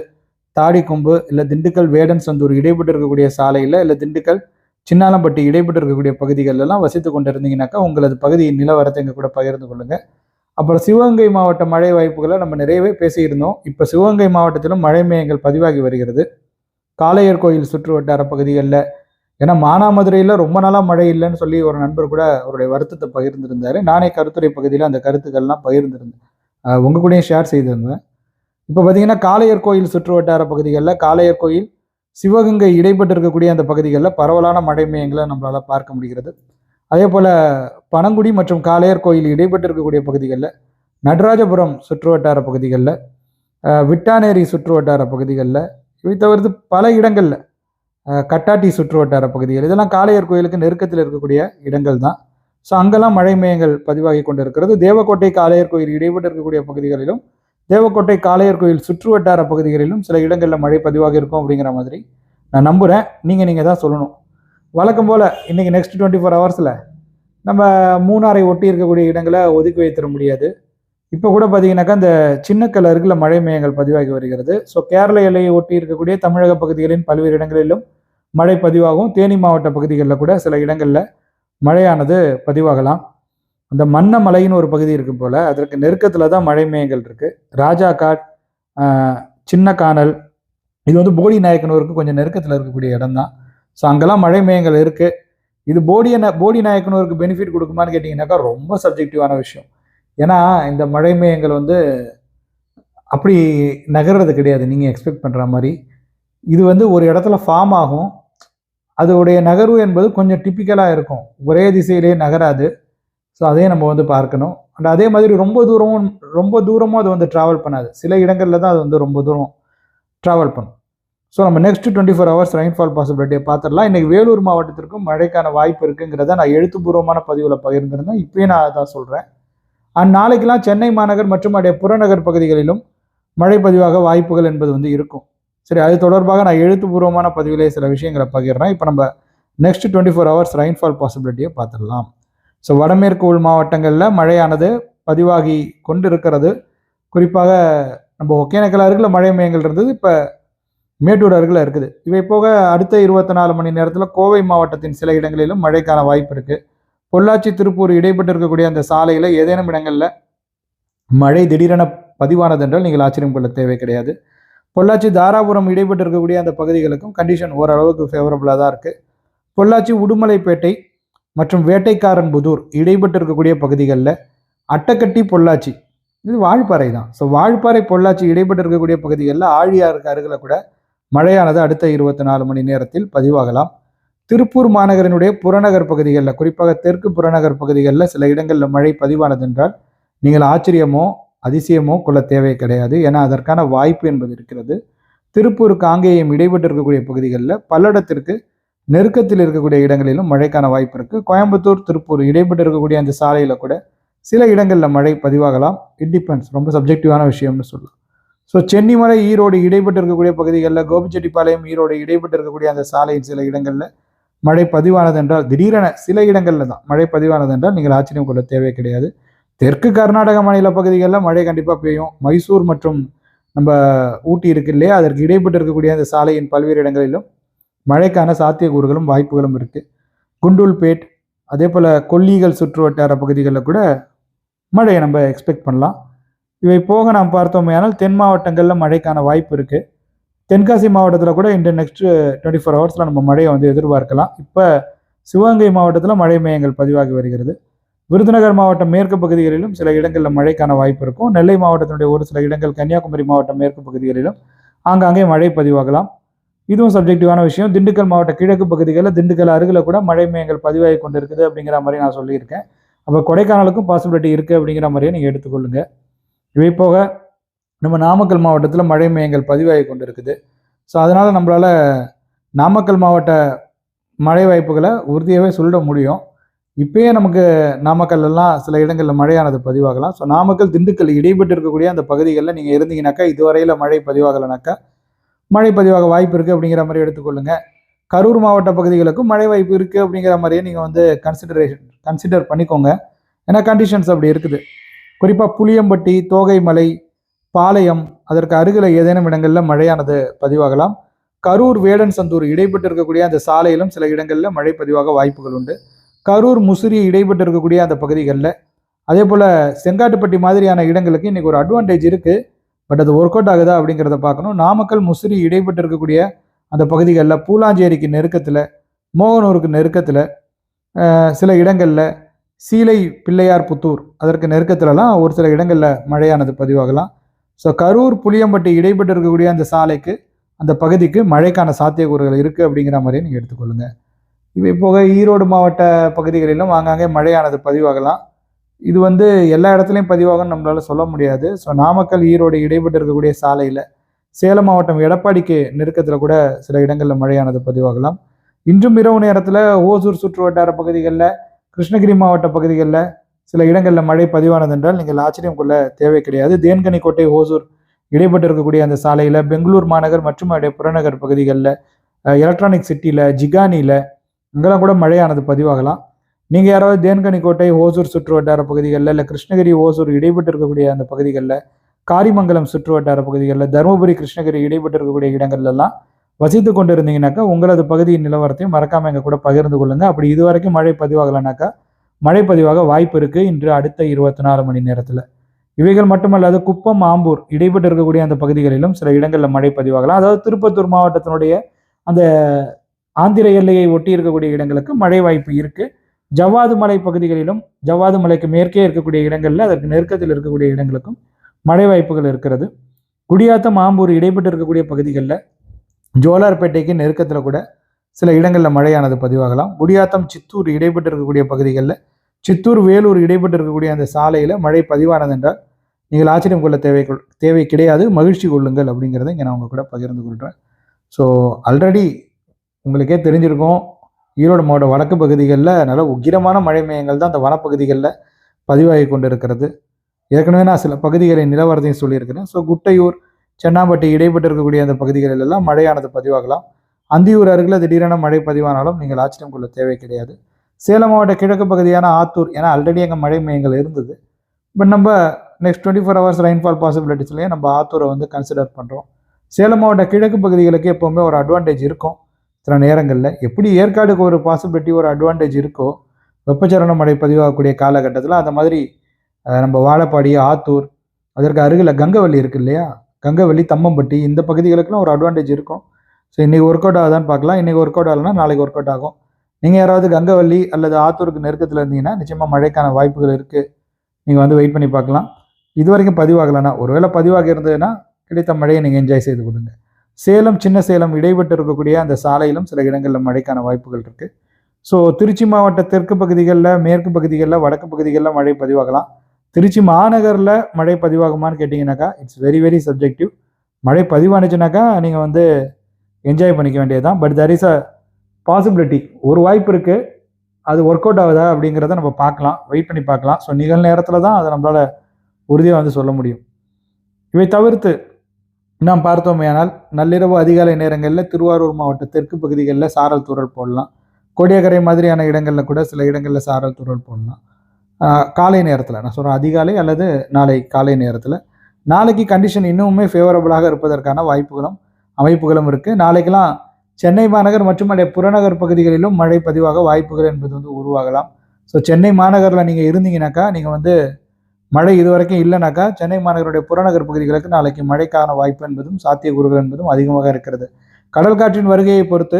தாடிக்கொம்பு இல்லை திண்டுக்கல் வேடன் சந்தூர் இடைப்பட்டு இருக்கக்கூடிய சாலையில் இல்லை திண்டுக்கல் சின்னாலம்பட்டி இடைப்பட்டு இருக்கக்கூடிய பகுதிகளெல்லாம் வசித்து கொண்டு இருந்தீங்கன்னாக்கா உங்களது பகுதியின் நிலவரத்தை எங்கள் கூட பகிர்ந்து கொள்ளுங்கள் அப்புறம் சிவகங்கை மாவட்ட மழை வாய்ப்புகளை நம்ம நிறையவே பேசியிருந்தோம். இப்போ சிவகங்கை மாவட்டத்திலும் மழை மேயங்கள் பதிவாகி வருகிறது. காளையர் கோயில் சுற்று வட்டார பகுதிகளில் ஏன்னா மானாமதுரையில் ரொம்ப நாளாக மழை இல்லைன்னு சொல்லி ஒரு நண்பர் கூட அவருடைய வருத்தத்தை பகிர்ந்திருந்தார். நானே கருத்துரை பகுதியில் அந்த கருத்துக்கள்லாம் பகிர்ந்திருந்தேன். உங்கள் கூடயும் ஷேர் செய்திருந்தேன். இப்போ பார்த்தீங்கன்னா காளையர் கோயில் சுற்று வட்டார பகுதிகளில் காளையர் கோயில் சிவகங்கை இடைப்பட்டு இருக்கக்கூடிய அந்த பகுதிகளில் பரவலான மழை மேயங்களை நம்மளால் பார்க்க முடிகிறது. அதே போல் பனங்குடி மற்றும் காளையர் கோயில் இடைப்பட்டு இருக்கக்கூடிய பகுதிகளில் நடராஜபுரம் சுற்றுவட்டார பகுதிகளில் விட்டானேரி சுற்றுவட்டார பகுதிகளில் இவை தவிர்த்து பல இடங்களில் கட்டாட்டி சுற்று வட்டார பகுதிகள். இதெல்லாம் காளையர் கோயிலுக்கு நெருக்கத்தில் இருக்கக்கூடிய இடங்கள் தான். ஸோ அங்கெல்லாம் மழை மேயங்கள் பதிவாகி கொண்டிருக்கிறது. தேவக்கோட்டை காளையர் கோயில் இடைப்பட்டு இருக்கக்கூடிய பகுதிகளிலும் தேவக்கோட்டை காளையர் கோயில் சுற்று வட்டார பகுதிகளிலும் சில இடங்களில் மழை பதிவாக இருக்கும் அப்படிங்கிற மாதிரி நான் நம்புகிறேன் நீங்கள் நீங்கள் தான் சொல்லணும். வழக்கம் போல் இன்றைக்கி நெக்ஸ்ட் டுவெண்ட்டி ஃபோர் ஹவர்ஸில் நம்ம மூணாரை ஒட்டி இருக்கக்கூடிய இடங்களை ஒதுக்கி வைத்திட முடியாது. இப்போ கூட பார்த்தீங்கன்னாக்கா இந்த சின்னக்கல் அருகில் மழை மேகங்கள் பதிவாகி வருகிறது. ஸோ கேரள எல்லையை ஒட்டி இருக்கக்கூடிய தமிழக பகுதிகளின் பல்வேறு இடங்களிலும் மழை பதிவாகும். தேனி மாவட்ட பகுதிகளில் கூட சில இடங்களில் மழையானது பதிவாகலாம். அந்த மன்னமலைன்னு ஒரு பகுதி இருக்கு போல அதற்கு நெருக்கத்தில் தான் மழை மேகங்கள் இருக்கு. ராஜா காட் சின்ன கானல் இது வந்து போடி நாயக்கனூருக்கு கொஞ்சம் நெருக்கத்தில் இருக்கக்கூடிய இடம் தான் ஸோ அங்கெல்லாம் மழை மேகங்கள் இருக்குது இது போடிய ந- போடி நாயக்கனூருக்கு பெனிஃபிட் கொடுக்குமான்னு கேட்டிங்கனாக்கா ரொம்ப சப்ஜெக்டிவான விஷயம். ஏன்னா இந்த மழை மேயங்கள் வந்து அப்படி நகர்றது கிடையாது. நீங்கள் எக்ஸ்பெக்ட் பண்ணுற மாதிரி. இது வந்து ஒரு இடத்துல ஃபார்ம் ஆகும். அதோடைய நகர்வு என்பது கொஞ்சம் டிப்பிக்கலாக இருக்கும். ஒரே திசையிலே நகராது. ஸோ அதையும் நம்ம வந்து பார்க்கணும். அண்ட் அதே மாதிரி ரொம்ப தூரமும் ரொம்ப தூரமும் அது வந்து ட்ராவல் பண்ணாது. சில இடங்களில் தான் அது வந்து ரொம்ப தூரம் ட்ராவல் பண்ணும். ஸோ நம்ம next twenty four hours rainfall பாசிபிலிட்டியை பார்த்துடலாம். இன்றைக்கி வேலூர் மாவட்டத்திற்கும் மழைக்கான வாய்ப்பு இருக்குங்கிறத நான் எழுத்துப்பூர்வமான பதிவில் பகிர்ந்திருந்தேன். இப்போயும் நான் அதான் சொல்கிறேன் அண்ட் நாளைக்கெல்லாம் சென்னை மாநகர் மற்றும் அடைய புறநகர் பகுதிகளிலும் மழை பதிவாக வாய்ப்புகள் என்பது வந்து இருக்கும். சரி அது தொடர்பாக நான் எழுத்துப்பூர்வமான பதிவிலே சில விஷயங்களை பகிர்றேன். இப்போ நம்ம next twenty four hours rainfall பாசிபிலிட்டியை பார்த்துடலாம். ஸோ வடமேற்கு உள் மாவட்டங்களில் மழையானது பதிவாகி கொண்டு இருக்கிறது குறிப்பாக நம்ம ஒகேனக்கல் அருகில் மழை மையங்கள் இருந்தது. இப்போ மேட்டூர் அருகில் இருக்குது. இவை போக அடுத்த இருபத்தி நாலு மணி நேரத்தில் கோவை மாவட்டத்தின் சில இடங்களிலும் மழைக்கான வாய்ப்பு இருக்குது பொள்ளாச்சி திருப்பூர் இடைப்பட்டு இருக்கக்கூடிய அந்த சாலையில் ஏதேனும் இடங்களில் மழை திடீரென பதிவானது என்றால் நீங்கள் ஆச்சரியம் கொள்ள தேவை கிடையாது. பொள்ளாச்சி தாராபுரம் இடைப்பட்டு இருக்கக்கூடிய அந்த பகுதிகளுக்கும் கண்டிஷன் ஓரளவுக்கு ஃபேவரபுளாக தான் இருக்குது பொள்ளாச்சி உடுமலைப்பேட்டை மற்றும் வேட்டைக்காரன் புதூர் இடைப்பட்டு இருக்கக்கூடிய பகுதிகளில் அட்டக்கட்டி பொள்ளாச்சி. இது வாழ்ப்பாறை தான். ஸோ வாழ்ப்பாறை பொள்ளாச்சி இடைப்பட்டு இருக்கக்கூடிய பகுதிகளில் ஆழியாருக்கு அருகில் கூட மழையானது அடுத்த இருபத்தி நாலு மணி நேரத்தில் பதிவாகலாம். திருப்பூர் மாநகரினுடைய புறநகர் பகுதிகளில் குறிப்பாக தெற்கு புறநகர் பகுதிகளில் சில இடங்களில் மழை பதிவானது என்றால் நீங்கள் ஆச்சரியமோ அதிசயமோ கொள்ள தேவை கிடையாது. ஏன்னா அதற்கான வாய்ப்பு என்பது இருக்கிறது. திருப்பூர் காங்கேயம் இடைப்பட்டு இருக்கக்கூடிய பகுதிகளில் பல்லடத்திற்கு நெருக்கத்தில் இருக்கக்கூடிய இடங்களிலும் மழைக்கான வாய்ப்பு இருக்குது கோயம்புத்தூர் திருப்பூர் இடைப்பட்டு இருக்கக்கூடிய அந்த சாலையில் கூட சில இடங்களில் மழை பதிவாகலாம். இட் டிபெண்ட்ஸ் ரொம்ப சப்ஜெக்டிவான விஷயம்னு சொல்லலாம். ஸோ சென்னிமலை ஈரோடு இடைப்பட்டு இருக்கக்கூடிய பகுதிகளில் கோபிச்செட்டிப்பாளையம் ஈரோடு இடைப்பட்டு இருக்கக்கூடிய அந்த சாலையின் சில இடங்களில் மழை பதிவானது என்றால் திடீரென சில இடங்களில் தான் மழை பதிவானது என்றால் நீங்கள் ஆச்சரியம் கொள்ள தேவை கிடையாது. தெற்கு கர்நாடக மாநில பகுதிகளில் மழை கண்டிப்பாக பெய்யும். மைசூர் மற்றும் நம்ம ஊட்டி இருக்கு இல்லையா? அதற்கு இடைப்பட்டு இருக்கக்கூடிய அந்த சாலையின் பல்வேறு இடங்களிலும் மழைக்கான சாத்தியக்கூறுகளும் வாய்ப்புகளும் இருக்குது குண்டூல்பேட் அதே போல் கொல்லிகள் சுற்று வட்டார பகுதிகளில் கூட மழையை நம்ம எக்ஸ்பெக்ட் பண்ணலாம். இவை போக நாம் பார்த்தோமேயானால் தென் மாவட்டங்களில் மழைக்கான வாய்ப்பு இருக்குது தென்காசி மாவட்டத்தில் கூட இந்த நெக்ஸ்ட் டுவெண்ட்டி ஃபோர் ஹவர்ஸில் நம்ம மழையை வந்து எதிர்பார்க்கலாம். இப்போ சிவகங்கை மாவட்டத்தில் மழை மையங்கள் பதிவாகி வருகிறது. விருதுநகர் மாவட்டம் மேற்கு பகுதிகளிலும் சில இடங்களில் மழைக்கான வாய்ப்பு இருக்கும். நெல்லை மாவட்டத்தினுடைய ஒரு சில இடங்கள் கன்னியாகுமரி மாவட்டம் மேற்கு பகுதிகளிலும் ஆங்காங்கே மழை பதிவாகலாம். இதுவும் சப்ஜெக்டிவான விஷயம். திண்டுக்கல் மாவட்ட கிழக்கு பகுதிகளில் திண்டுக்கல் அருகில் கூட மழை மையங்கள் பதிவாகி கொண்டு இருக்குது அப்படிங்கிற மாதிரி நான் சொல்லியிருக்கேன். அப்போ கொடைக்கானலுக்கும் பாசிபிலிட்டி இருக்குது அப்படிங்கிற மாதிரியே நீங்கள் எடுத்துக்கொள்ளுங்கள் இவை போக நம்ம நாமக்கல் மாவட்டத்தில் மழை மையங்கள் பதிவாகி கொண்டு இருக்குது ஸோ அதனால் நம்மளால் நாமக்கல் மாவட்ட மழை வாய்ப்புகளை உறுதியாகவே சொல்லிட முடியும். இப்பயே நமக்கு நாமக்கல்லாம் சில இடங்களில் மழையானது பதிவாகலாம். ஸோ நாமக்கல் திண்டுக்கல் இடைப்பட்டு இருக்கக்கூடிய அந்த பகுதிகளில் நீங்கள் இருந்தீங்கனாக்கா இதுவரையில் மழை பதிவாகலைனாக்கா மழை பதிவாக வாய்ப்பு இருக்குது அப்படிங்கிற மாதிரி எடுத்துக்கொள்ளுங்கள் கரூர் மாவட்ட பகுதிகளுக்கும் மழை வாய்ப்பு இருக்குது அப்படிங்கிற மாதிரியே நீங்கள் வந்து கன்சிடரேஷன் கன்சிடர் பண்ணிக்கோங்க. ஏன்னா கண்டிஷன்ஸ் அப்படி இருக்குது. குறிப்பாக புளியம்பட்டி தோகைமலை பாளையம் அதற்கு அருகில் ஏதேனும் இடங்களில் மழையானது பதிவாகலாம். கரூர் வேடன் சந்தூர் இடைப்பட்டு இருக்கக்கூடிய அந்த சாலையிலும் சில இடங்களில் மழை பதிவாக வாய்ப்புகள் உண்டு. கரூர் முசிறி இடைப்பட்டு இருக்கக்கூடிய அந்த பகுதிகளில் அதே போல் செங்காட்டுப்பட்டி மாதிரியான இடங்களுக்கு இன்றைக்கி ஒரு அட்வான்டேஜ் இருக்குது பட் அது ஒர்க் அவுட் ஆகுதா அப்படிங்கிறத பார்க்கணும். நாமக்கல் முசிறி இடைப்பட்டு இருக்கக்கூடிய அந்த பகுதிகளில் பூலாஞ்சேரிக்கு நெருக்கத்தில் மோகனூருக்கு நெருக்கத்தில் சில இடங்களில் சீலை பிள்ளையார் புத்தூர். அதற்கு நெருக்கத்திலலாம் ஒரு சில இடங்களில் மழையானது பதிவாகலாம். ஸோ கரூர் புளியம்பட்டி இடைப்பட்டு இருக்கக்கூடிய அந்த சாலைக்கு அந்த பகுதிக்கு மழைக்கான சாத்தியக்கூறுகள் இருக்குது அப்படிங்கிற மாதிரியே நீங்கள் எடுத்துக்கொள்ளுங்க. இவை போக ஈரோடு மாவட்ட பகுதிகளிலும் ஆங்காங்கே மழையானது பதிவாகலாம். இது வந்து எல்லா இடத்துலையும் பதிவாகும்னு நம்மளால சொல்ல முடியாது. ஸோ நாமக்கல் ஈரோடு இடைப்பட்டு இருக்கக்கூடிய சாலையில் சேலம் மாவட்டம் எடப்பாடிக்கு நெருக்கத்தில் கூட சில இடங்களில் மழையானது பதிவாகலாம். இன்றும் இரவு நேரத்தில் ஓசூர் சுற்று வட்டார பகுதிகளில் கிருஷ்ணகிரி மாவட்ட பகுதிகளில் சில இடங்களில் மழை பதிவானது என்றால் நீங்கள் ஆச்சரியம் கொள்ள தேவை கிடையாது. தேன்கனிக்கோட்டை ஓசூர் இடைப்பட்டு இருக்கக்கூடிய அந்த சாலையில் பெங்களூர் மாநகர் மற்றும் அதே புறநகர் பகுதிகளில் எலக்ட்ரானிக் சிட்டியில் ஜிகானியில் இங்கெல்லாம் கூட மழையானது பதிவாகலாம். நீங்கள் யாராவது தேன்கனிக்கோட்டை ஓசூர் சுற்று வட்டார பகுதிகளில் இல்லை கிருஷ்ணகிரி ஓசூர் இடைப்பட்டு இருக்கக்கூடிய அந்த பகுதிகளில் காரிமங்கலம் சுற்று வட்டார பகுதிகளில் தருமபுரி கிருஷ்ணகிரி இடைப்பட்டு இருக்கக்கூடிய இடங்கள்லாம் வசித்து கொண்டு இருந்தீங்கன்னாக்கா உங்களது பகுதியின் நிலவரத்தையும் மறக்காமல் எங்கள் கூட பகிர்ந்து கொள்ளுங்கள் அப்படி இது வரைக்கும் மழை பதிவாகலைனாக்கா மழை பதிவாக வாய்ப்பு இருக்குது இன்று அடுத்த இருபத்தி நாலு மணி நேரத்தில். இவைகள் மட்டுமல்லாது குப்பம் ஆம்பூர் இடைப்பட்டு இருக்கக்கூடிய அந்த பகுதிகளிலும் சில இடங்களில் மழை பதிவாகலாம். அதாவது திருப்பத்தூர் மாவட்டத்தினுடைய அந்த ஆந்திர எல்லையை ஒட்டி இருக்கக்கூடிய இடங்களுக்கு மழை வாய்ப்பு இருக்குது ஜவ்வாது மலை பகுதிகளிலும் ஜவ்வாது மலைக்கு மேற்கே இருக்கக்கூடிய இடங்களில் அதற்கு நெருக்கத்தில் இருக்கக்கூடிய இடங்களுக்கும் மழை வாய்ப்புகள் இருக்கிறது. குடியாத்தம் ஆம்பூர் இடைப்பட்டு இருக்கக்கூடிய பகுதிகளில் ஜோலார்பேட்டைக்கு நெருக்கத்தில் கூட சில இடங்களில் மழையானது பதிவாகலாம். குடியாத்தம் சித்தூர் இடைப்பட்டு இருக்கக்கூடிய பகுதிகளில் சித்தூர் வேலூர் இடைப்பட்டு இருக்கக்கூடிய அந்த சாலையில் மழை பதிவானது என்றால் நீங்கள் ஆச்சரியம் கொள்ள தேவை தேவை கிடையாது. மகிழ்ச்சி கொள்ளுங்கள் அப்படிங்கிறத இங்கே நான் உங்கள் கூட பகிர்ந்து கொள்கிறேன் ஸோ ஆல்ரெடி உங்களுக்கே தெரிஞ்சிருக்கும் ஈரோடு மாவட்ட வடக்கு பகுதிகளில் நல்ல உக்கிரமான மழை மையங்கள் தான் அந்த வனப்பகுதிகளில் பதிவாகி கொண்டு இருக்கிறது ஏற்கனவே நான் சில பகுதிகளின் நிலவரத்தையும் சொல்லியிருக்கிறேன். ஸோ குட்டையூர் சென்னாம்பட்டி இடைப்பட்டு இருக்கக்கூடிய அந்த பகுதிகளில் எல்லாம் மழையானது பதிவாகலாம். அந்தியூர் அருகில் திடீரென மழை பதிவானாலும் நீங்கள் ஆச்சரியம் கொள்ள தேவை கிடையாது. சேலம் மாவட்ட கிழக்கு பகுதியான ஆத்தூர் ஏன்னா ஆல்ரெடி அங்கே மழை மையங்கள் இருந்தது. பட் நம்ம next twenty four hours rainfall பாசிபிலிட்டிஸ்லேயே நம்ம ஆத்தூரை வந்து கன்சிடர் பண்ணுறோம் சேலம் மாவட்ட கிழக்கு பகுதிகளுக்கு எப்போவுமே ஒரு அட்வான்டேஜ் இருக்கும். சில நேரங்களில் எப்படி ஏற்காடுக்கு ஒரு பாசிபிலிட்டி ஒரு அட்வான்டேஜ் இருக்கோ வெப்பச்சலன மழை பதிவாகக்கூடிய காலகட்டத்தில் அந்த மாதிரி நம்ம வாழப்பாடி ஆத்தூர் அதற்கு அருகில் கங்கவல்லி இருக்கு இல்லையா? கங்கவல்லி தம்மம்பட்டி இந்த பகுதிகளுக்குலாம் ஒரு அட்வான்டேஜ் இருக்கும். ஸோ இன்றைக்கி ஒர்க் அவுட் ஆகுதான்னு பார்க்கலாம். இன்றைக்கி ஒர்க் அவுட் ஆகலைன்னா நாளைக்கு ஒர்க் அவுட் ஆகும். நீங்கள் யாராவது கங்கவல்லி அல்லது ஆத்தூருக்கு நெருக்கத்தில் இருந்தீங்கன்னா நிச்சயமாக மழைக்கான வாய்ப்புகள் இருக்குது நீங்கள் வந்து வெயிட் பண்ணி பார்க்கலாம். இது வரைக்கும் பதிவாகலைன்னா ஒருவேளை பதிவாக இருந்ததுன்னா கிடைத்த மழையை நீங்கள் என்ஜாய் செய்து கொடுங்க சேலம் சின்ன சேலம் இடைப்பட்டு இருக்கக்கூடிய அந்த சாலையிலும் சில இடங்களில் மழைக்கான வாய்ப்புகள் இருக்குது ஸோ திருச்சி மாவட்ட தெற்கு பகுதிகளில் மேற்கு பகுதிகளில் வடக்கு பகுதிகளில் மழை பதிவாகலாம். திருச்சி மாநகரில் மழை பதிவாகுமான்னு கேட்டிங்கனாக்கா இட்ஸ் வெரி வெரி சப்ஜெக்டிவ் மழை பதிவானுச்சுனாக்கா நீங்கள் வந்து என்ஜாய் பண்ணிக்க வேண்டியது தான் but there is a possibility ஒரு வாய்ப்பு இருக்குது அது ஒர்க் அவுட் ஆகுதா அப்படிங்கிறத நம்ம பார்க்கலாம். வெயிட் பண்ணி பார்க்கலாம். ஸோ நிகழ் நேரத்தில் தான் அதை நம்மளால் உறுதியாக வந்து சொல்ல முடியும். இவை தவிர்த்து நாம் பார்த்தோமேயானால் நள்ளிரவு அதிகாலை நேரங்களில் திருவாரூர் மாவட்ட தெற்கு பகுதிகளில் சாரல் தூரல் போடலாம். கோடியக்கரை மாதிரியான இடங்களில் கூட சில இடங்களில் சாரல் தூரல் போடலாம். காலை நேரத்தில். நான் சொல்கிறேன் அதிகாலை அல்லது நாளை காலை நேரத்தில். நாளைக்கு கண்டிஷன் இன்னுமே ஃபேவரபுளாக இருப்பதற்கான வாய்ப்புகளும் அமைப்புகளும் இருக்குது நாளைக்கெல்லாம் சென்னை மாநகர் மற்றும் அதே புறநகர் பகுதிகளிலும் மழை பதிவாக வாய்ப்புகள் என்பது வந்து உருவாகலாம். ஸோ சென்னை மாநகரில் நீங்கள் இருந்தீங்கனாக்கா நீங்கள் வந்து மழை இதுவரைக்கும் இல்லைனாக்கா சென்னை மாநகருடைய புறநகர் பகுதிகளுக்கு நாளைக்கு மழைக்கான வாய்ப்பு என்பதும் சாத்தியக்கூறுகள் என்பதும் அதிகமாக இருக்கிறது. கடல் காற்றின் வருகையை பொறுத்து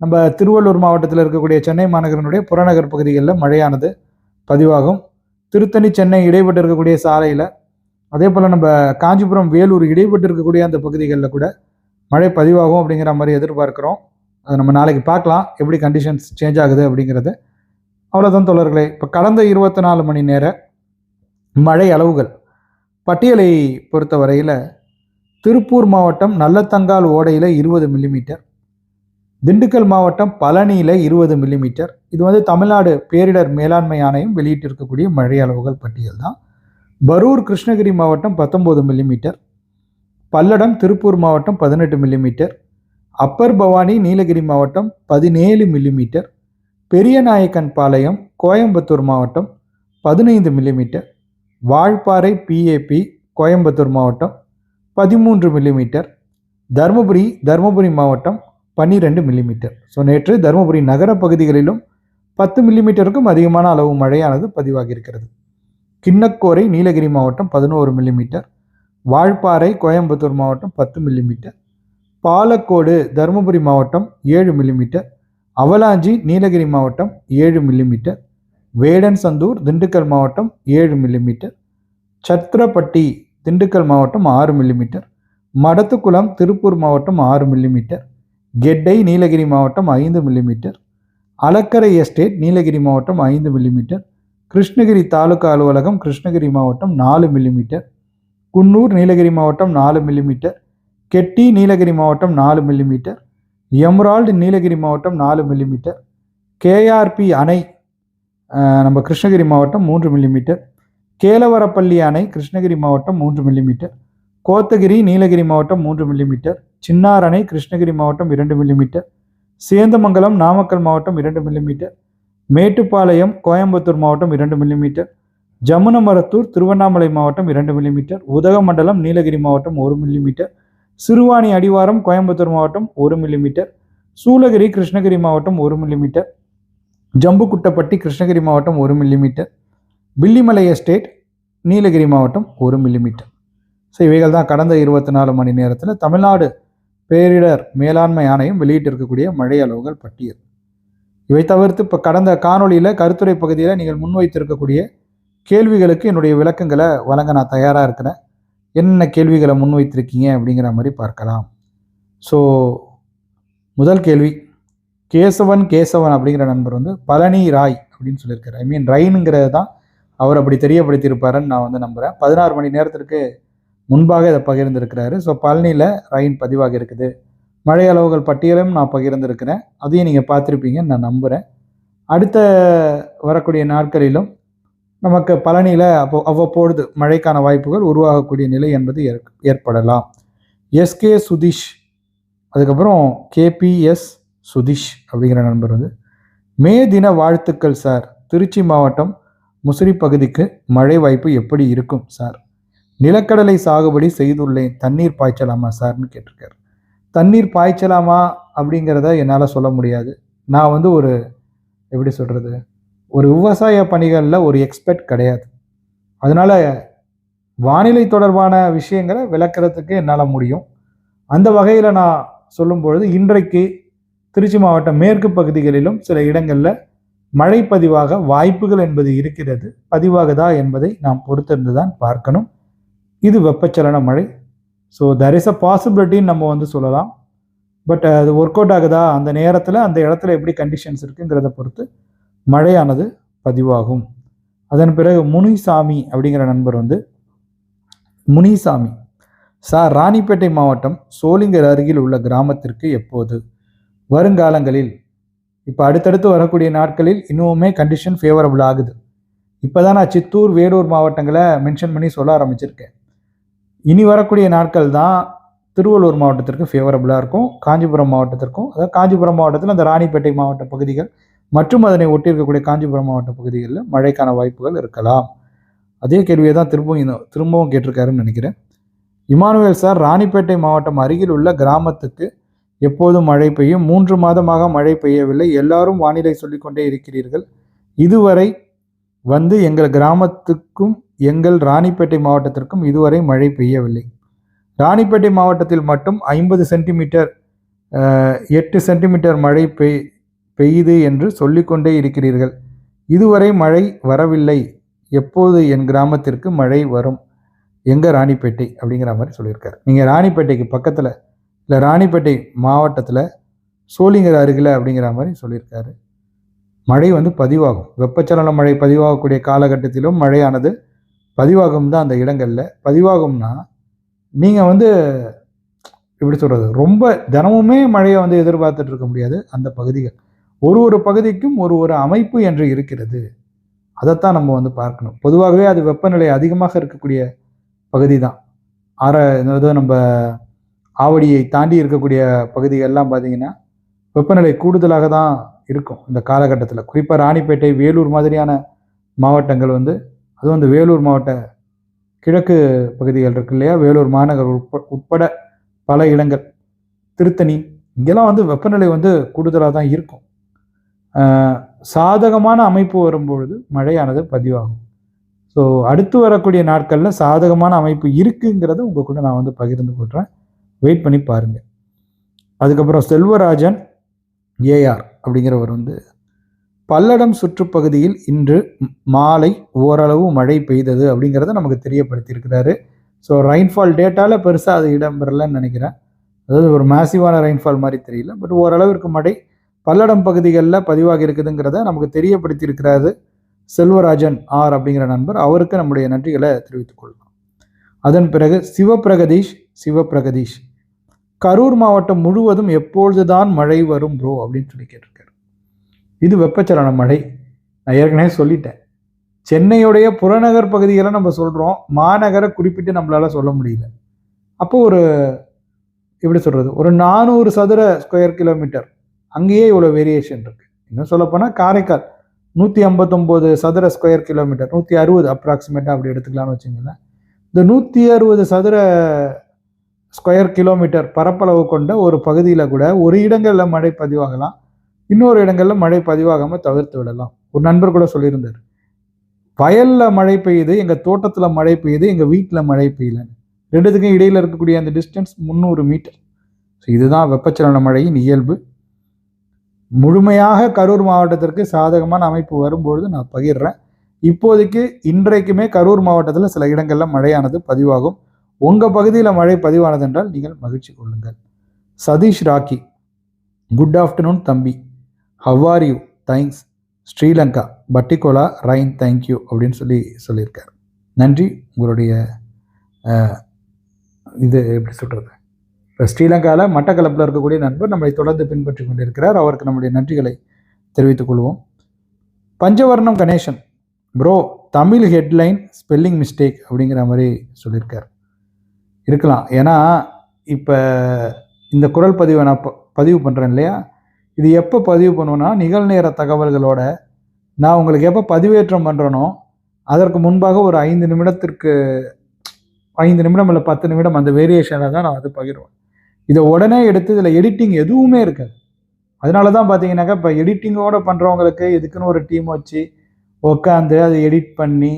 நம்ம திருவள்ளூர் மாவட்டத்தில் இருக்கக்கூடிய சென்னை மாநகரனுடைய புறநகர் பகுதிகளில் மழையானது பதிவாகும். திருத்தணி சென்னை இடைப்பட்டு இருக்கக்கூடிய சாலையில் அதே போல் நம்ம காஞ்சிபுரம் வேலூர் இடைப்பட்டு இருக்கக்கூடிய அந்த பகுதிகளில் கூட மழை பதிவாகும் அப்படிங்கிற மாதிரி எதிர்பார்க்குறோம். அதை நம்ம நாளைக்கு பார்க்கலாம். எப்படி கண்டிஷன்ஸ் சேஞ்ச் ஆகுது அப்படிங்கிறது. அவ்வளோதான் தொடர்களே இப்போ கடந்த இருபத்தி நாலு மணி நேர மழை அளவுகள் பட்டியலை பொறுத்த வரையில் திருப்பூர் மாவட்டம் நல்லத்தங்கால் ஓடையில் இருபது மில்லிமீட்டர் திண்டுக்கல் மாவட்டம் பழனியில் இருபது மில்லிமீட்டர் இது வந்து தமிழ்நாடு பேரிடர் மேலாண்மை ஆணையம் வெளியிட்டிருக்கக்கூடிய மழை அளவுகள் பட்டியல் தான். பரூர் கிருஷ்ணகிரி மாவட்டம் பத்தொம்போது மில்லிமீட்டர் பல்லடம் திருப்பூர் மாவட்டம் பதினெட்டு மில்லிமீட்டர் அப்பர் பவானி நீலகிரி மாவட்டம் பதினேழு மில்லிமீட்டர் பெரியநாயக்கன் பாளையம் கோயம்புத்தூர் மாவட்டம் பதினைந்து மில்லிமீட்டர் வால்பாறை பிஏபி கோயம்புத்தூர் மாவட்டம் பதிமூன்று மில்லிமீட்டர் தருமபுரி தருமபுரி மாவட்டம் பன்னிரெண்டு மில்லிமீட்டர் ஸோ நேற்று தருமபுரி நகர பகுதிகளிலும் பத்து மில்லிமீட்டருக்கும் அதிகமான அளவு மழையானது பதிவாகியிருக்கிறது. கிண்ணக்கோரை நீலகிரி மாவட்டம் பதினோரு மில்லிமீட்டர் வால்பாறை கோயம்புத்தூர் மாவட்டம் பத்து மில்லிமீட்டர் பாலக்கோடு தருமபுரி மாவட்டம் ஏழு மில்லிமீட்டர் அவலாஞ்சி நீலகிரி மாவட்டம் ஏழு மில்லிமீட்டர் வேடன் சந்தூர் திண்டுக்கல் மாவட்டம் ஏழு மில்லிமீட்டர் சத்திரப்பட்டி திண்டுக்கல் மாவட்டம் ஆறு மில்லிமீட்டர் மடத்துக்குளம் திருப்பூர் மாவட்டம் ஆறு மில்லிமீட்டர் கெட்டை நீலகிரி மாவட்டம் ஐந்து மில்லிமீட்டர் அலக்கரை எஸ்டேட் நீலகிரி மாவட்டம் ஐந்து மில்லிமீட்டர் கிருஷ்ணகிரி தாலுகா அலுவலகம் கிருஷ்ணகிரி மாவட்டம் நாலு மில்லிமீட்டர் குன்னூர் நீலகிரி மாவட்டம் நாலு மில்லிமீட்டர் கெட்டி நீலகிரி மாவட்டம் நாலு மில்லிமீட்டர் எம்ரால்டு நீலகிரி மாவட்டம் நாலு மில்லிமீட்டர் கேஆர்பி அணை நம்ம கிருஷ்ணகிரி மாவட்டம் மூன்று மில்லிமீட்டர் கேலவரப்பள்ளி அணை கிருஷ்ணகிரி மாவட்டம் மூன்று மில்லிமீட்டர் கோத்தகிரி நீலகிரி மாவட்டம் மூன்று மில்லிமீட்டர் சின்னாரணை கிருஷ்ணகிரி மாவட்டம் இரண்டு மில்லிமீட்டர் சேந்தமங்கலம் நாமக்கல் மாவட்டம் இரண்டு மில்லிமீட்டர் மேட்டுப்பாளையம் கோயம்புத்தூர் மாவட்டம் இரண்டு மில்லிமீட்டர் ஜமுனமரத்தூர் திருவண்ணாமலை மாவட்டம் இரண்டு மில்லிமீட்டர் உதகமண்டலம் நீலகிரி மாவட்டம் ஒரு மில்லிமீட்டர் சிறுவாணி அடிவாரம் கோயம்புத்தூர் மாவட்டம் ஒரு மில்லிமீட்டர் சூலகிரி கிருஷ்ணகிரி மாவட்டம் ஒரு மில்லிமீட்டர் ஜம்புக்குட்டப்பட்டி கிருஷ்ணகிரி மாவட்டம் ஒரு மில்லிமீட்டர் பில்லிமலை எஸ்டேட் நீலகிரி மாவட்டம் ஒரு மில்லிமீட்டர் ஸோ இவைகள் தான் கடந்த இருபத்தி நாலு மணி நேரத்தில் தமிழ்நாடு பேரிடர் மேலாண்மை ஆணையம் வெளியிட்டிருக்கக்கூடிய மழை அளவுகள் பட்டியல். இவை தவிர்த்து இப்போ கடந்த காணொளியில் கருத்துரை பகுதியில் நீங்கள் முன்வைத்திருக்கக்கூடிய கேள்விகளுக்கு என்னுடைய விளக்கங்களை வழங்க நான் தயாராக இருக்கிறேன். என்னென்ன கேள்விகளை முன்வைத்திருக்கீங்க அப்படிங்கிற மாதிரி பார்க்கலாம். ஸோ முதல் கேள்வி கேசவன் கேசவன் அப்படிங்கிற நண்பர் வந்து பழனி ராய் அப்படின்னு சொல்லியிருக்காரு. ஐ மீன் ரைனுங்கிறது தான் அவர் அப்படி தெரியப்படுத்தியிருப்பாருன்னு நான் வந்து நம்புகிறேன் பதினாறு மணி நேரத்திற்கு முன்பாக இதை பகிர்ந்திருக்கிறாரு. ஸோ பழனியில் ரயின் பதிவாக இருக்குது. மழை அளவுகள் பட்டியலும் நான் பகிர்ந்திருக்கிறேன். அதையும் நீங்கள் பார்த்துருப்பீங்கன்னு நான் நம்புகிறேன் அடுத்த வரக்கூடிய நாட்களிலும் நமக்கு பழனியில் அப்போ அவ்வப்பொழுது மழைக்கான வாய்ப்புகள் உருவாகக்கூடிய நிலை என்பது ஏற்- ஏற்படலாம். எஸ்கே சுதீஷ் அதுக்கப்புறம் கேபிஎஸ் சுதீஷ் அப்படிங்கிற நண்பர் வந்து மே தின வாழ்த்துக்கள் சார். திருச்சி மாவட்டம் முசிறி பகுதிக்கு மழை வாய்ப்பு எப்படி இருக்கும் சார்? நிலக்கடலை சாகுபடி செய்துள்ளேன் தண்ணீர் பாய்ச்சலாமா சார்னு கேட்டிருக்காரு. தண்ணீர் பாய்ச்சலாமா அப்படிங்கிறத என்னால் சொல்ல முடியாது. நான் வந்து ஒரு எப்படி சொல்கிறது ஒரு விவசாய பணிகளில் ஒரு எக்ஸ்பர்ட் கிடையாது. அதனால் வானிலை தொடர்பான விஷயங்களை விளக்கிறதுக்கு என்னால் முடியும். அந்த வகையில் நான் சொல்லும்பொழுது இன்றைக்கு திருச்சி மாவட்டம் மேற்கு பகுதிகளிலும் சில இடங்களில் மழை பதிவாக வாய்ப்புகள் என்பது இருக்கிறது. பதிவாகுதா என்பதை நாம் பொறுத்திருந்து தான் பார்க்கணும். இது வெப்பச்சலன மழை. ஸோ தர் இஸ் அ பாசிபிலிட்டின்னு நம்ம வந்து சொல்லலாம். பட் uh, அது ஒர்க் அவுட் ஆகுதா? அந்த நேரத்தில் அந்த இடத்துல எப்படி கண்டிஷன்ஸ் இருக்குங்கிறத பொறுத்து மழையானது பதிவாகும். அதன் பிறகு முனிசாமி அப்படிங்கிற நண்பர் வந்து முனிசாமி சார் ராணிப்பேட்டை மாவட்டம் சோளிங்கர் அருகில் உள்ள கிராமத்திற்கு எப்போது? வருங்காலங்களில். இப்போ அடுத்தடுத்து வரக்கூடிய நாட்களில் இன்னுமே கண்டிஷன் ஃபேவரபுள் ஆகுது. இப்போ தான் நான் சித்தூர் வேலூர் மாவட்டங்களை மென்ஷன் பண்ணி சொல்ல ஆரம்பிச்சிருக்கேன். இனி வரக்கூடிய நாட்கள் தான் திருவள்ளூர் மாவட்டத்திற்கு ஃபேவரபுளாக இருக்கும். காஞ்சிபுரம் மாவட்டத்திற்கும் அதாவது காஞ்சிபுரம் மாவட்டத்தில் அந்த ராணிப்பேட்டை மாவட்ட பகுதிகள் மற்றும் அதனை ஒட்டி இருக்கக்கூடிய காஞ்சிபுரம் மாவட்ட பகுதிகளில் மழைக்கான வாய்ப்புகள் இருக்கலாம். அதே கேள்வியை தான் திரும்பவும் திரும்பவும் கேட்டிருக்காருன்னு நினைக்கிறேன். இமானுவேல் சார் ராணிப்பேட்டை மாவட்டம் அருகில் உள்ள கிராமத்துக்கு எப்போதும் மழை பெய்யும். மூன்று மாதமாக மழை பெய்யவில்லை. எல்லாரும் வானிலை சொல்லிக்கொண்டே இருக்கிறீர்கள். இதுவரை வந்து எங்கள் கிராமத்துக்கும் எங்கள் ராணிப்பேட்டை மாவட்டத்திற்கும் இதுவரை மழை பெய்யவில்லை. ராணிப்பேட்டை மாவட்டத்தில் மட்டும் ஐம்பது சென்டிமீட்டர் எட்டு சென்டிமீட்டர் மழை பெய் பெய்யுது என்று சொல்லிக்கொண்டே இருக்கிறீர்கள். இதுவரை மழை வரவில்லை. எப்போது என் கிராமத்திற்கு மழை வரும்? எங்கே ராணிப்பேட்டை? அப்படிங்கிற மாதிரி சொல்லியிருக்காரு. நீங்கள் ராணிப்பேட்டைக்கு பக்கத்தில் இல்லை ராணிப்பேட்டை மாவட்டத்தில் சோளிங்கர் அருகில் அப்படிங்கிற மாதிரி சொல்லியிருக்காரு. மழை வந்து பதிவாகும். வெப்பச்சலன மழை பதிவாகக்கூடிய காலகட்டத்திலும் மழையானது பதிவாகும் தான் அந்த இடங்களில். பதிவாகும்னா நீங்கள் வந்து எப்படி சொல்கிறது ரொம்ப தினமுமே மழையை வந்து எதிர்பார்த்துட்டு இருக்க முடியாது அந்த பகுதிகள். ஒரு ஒரு பகுதிக்கும் ஒரு ஒரு அமைப்பு என்று இருக்கிறது. அதைத்தான் நம்ம வந்து பார்க்கணும். பொதுவாகவே அது வெப்பநிலை அதிகமாக இருக்கக்கூடிய பகுதி தான் ஆற அதாவது நம்ம ஆவடியை தாண்டி இருக்கக்கூடிய பகுதிகள்லாம் பார்த்தீங்கன்னா வெப்பநிலை கூடுதலாக தான் இருக்கும். இந்த காலகட்டத்தில். குறிப்பாக ராணிப்பேட்டை வேலூர் மாதிரியான மாவட்டங்கள் வந்து அதுவும் அந்த வேலூர் மாவட்ட கிழக்கு பகுதிகள் இருக்கு இல்லையா? வேலூர் மாநகர் உட்ப உட்பட பல இடங்கள். திருத்தணி இங்கெல்லாம் வந்து வெப்பநிலை வந்து கூடுதலாக தான் இருக்கும். சாதகமான அமைப்பு வரும்பொழுது மழையானது பதிவாகும். ஸோ அடுத்து வரக்கூடிய நாட்களில் சாதகமான அமைப்பு இருக்குங்கிறத உங்கள் கூட நான் வந்து பகிர்ந்து கொள்கிறேன் வெயிட் பண்ணி பாருங்கள் அதுக்கப்புறம் செல்வராஜன் ஏஆர் அப்படிங்கிறவர் வந்து பல்லடம் சுற்றுப்பகுதியில் இன்று மாலை ஓரளவு மழை பெய்தது அப்படிங்கிறத நமக்கு தெரியப்படுத்தியிருக்கிறாரு. ஸோ ரெயின்ஃபால் டேட்டாவில் பெருசாக அது இடம்பெறலன்னு நினைக்கிறேன். அதாவது ஒரு மேசிவான ரெயின்ஃபால் மாதிரி தெரியல. பட் ஓரளவிற்கு மழை பல்லடம் பகுதிகளில் பதிவாகி இருக்குதுங்கிறத நமக்கு தெரியப்படுத்தியிருக்கிறாரு செல்வராஜன் ஆர் அப்படிங்கிற நண்பர். அவருக்கு நம்முடைய நன்றிகளை தெரிவித்துக் கொள்ளலாம் அதன் பிறகு சிவபிரகதீஷ் சிவபிரகதீஷ் கரூர் மாவட்டம் முழுவதும் எப்பொழுதுதான் மழை வரும் ப்ரோ அப்படின்னு சொல்லி கேட்டிருக்காரு. இது வெப்பச்சலன மழை. நான் ஏற்கனவே சொல்லிட்டேன். சென்னையுடைய புறநகர் பகுதிகளை நம்ம சொல்கிறோம் மாநகரை குறிப்பிட்டு நம்மளால் சொல்ல முடியல. அப்போ ஒரு எப்படி சொல்கிறது ஒரு நானூறு சதுர ஸ்கொயர் கிலோமீட்டர் அங்கேயே இவ்வளோ வேரியேஷன் இருக்குது இன்னும் சொல்லப்போனால் காரைக்கால் நூற்றி ஐம்பத்தொம்போது சதுர ஸ்கொயர் கிலோமீட்டர் நூற்றி அறுபது அப்ராக்சிமேட்டாக அப்படி எடுத்துக்கலாம்னு வச்சுங்களேன் இந்த நூற்றி அறுபது சதுர ஸ்கொயர் கிலோமீட்டர் பரப்பளவு கொண்ட ஒரு பகுதியில் கூட ஒரு இடங்களில் மழை பதிவாகலாம். இன்னொரு இடங்களில் மழை பதிவாகாமல் தவிர்த்து விடலாம். ஒரு நண்பர் கூட சொல்லியிருந்தார். வயலில் மழை பெய்யுது எங்கள் தோட்டத்தில் மழை பெய்யுது எங்கள் வீட்டில் மழை பெய்யலன்னு ரெண்டுத்துக்கும் இடையில் இருக்கக்கூடிய அந்த டிஸ்டன்ஸ் முந்நூறு மீட்டர் ஸோ இதுதான் வெப்பச்சலன மழையின் இயல்பு. முழுமையாக கரூர் மாவட்டத்திற்கு சாதகமான அமைப்பு வரும்பொழுது நான் பகிர்றேன். இப்போதைக்கு இன்றைக்குமே கரூர் மாவட்டத்தில் சில இடங்களில் மழையானது பதிவாகும். உங்கள் பகுதியில் மழை பதிவானது என்றால் நீங்கள் மகிழ்ச்சி கொள்ளுங்கள். சதீஷ் ராக்கி. குட் ஆஃப்டர்நூன் தம்பி. How are you thanks Sri Lanka Batticaloa rain thank you அப்படின்னு சொல்லி சொல்லியிருக்கார். நன்றி. உங்களுடைய இது எப்படி சொல்கிறது இப்போ ஸ்ரீலங்காவில் மட்டக்களப்பில் இருக்கக்கூடிய நண்பர் நம்மளை தொடர்ந்து பின்பற்றி கொண்டிருக்கிறார். அவருக்கு நம்முடைய நன்றிகளை தெரிவித்துக் கொள்வோம். Panchavarnam Ganesan. Bro Tamil headline spelling mistake அப்படிங்கிற மாதிரி சொல்லியிருக்கார். இருக்கலாம். ஏன்னா இப்போ இந்த குரல் பதிவை நான் ப- பதிவு பண்ணுறேன் இல்லையா? இது எப்போ பதிவு பண்ணுவேன்னா நிகழ்நேர தகவல்களோட நான் உங்களுக்கு எப்போ பதிவேற்றம் பண்ணுறேனோ அதற்கு முன்பாக ஒரு ஐந்து நிமிடத்திற்கு ஐந்து நிமிடம் இல்லை பத்து நிமிடம் அந்த வேரியேஷனை தான் நான் வந்து பகிர்வேன். இதை உடனே எடுத்து இதில் எடிட்டிங் எதுவுமே இருக்காது. அதனால தான் பார்த்தீங்கன்னாக்கா இப்போ எடிட்டிங்கோடு பண்ணுறவங்களுக்கு இதுக்குன்னு ஒரு டீம் வச்சு உட்காந்து அதை எடிட் பண்ணி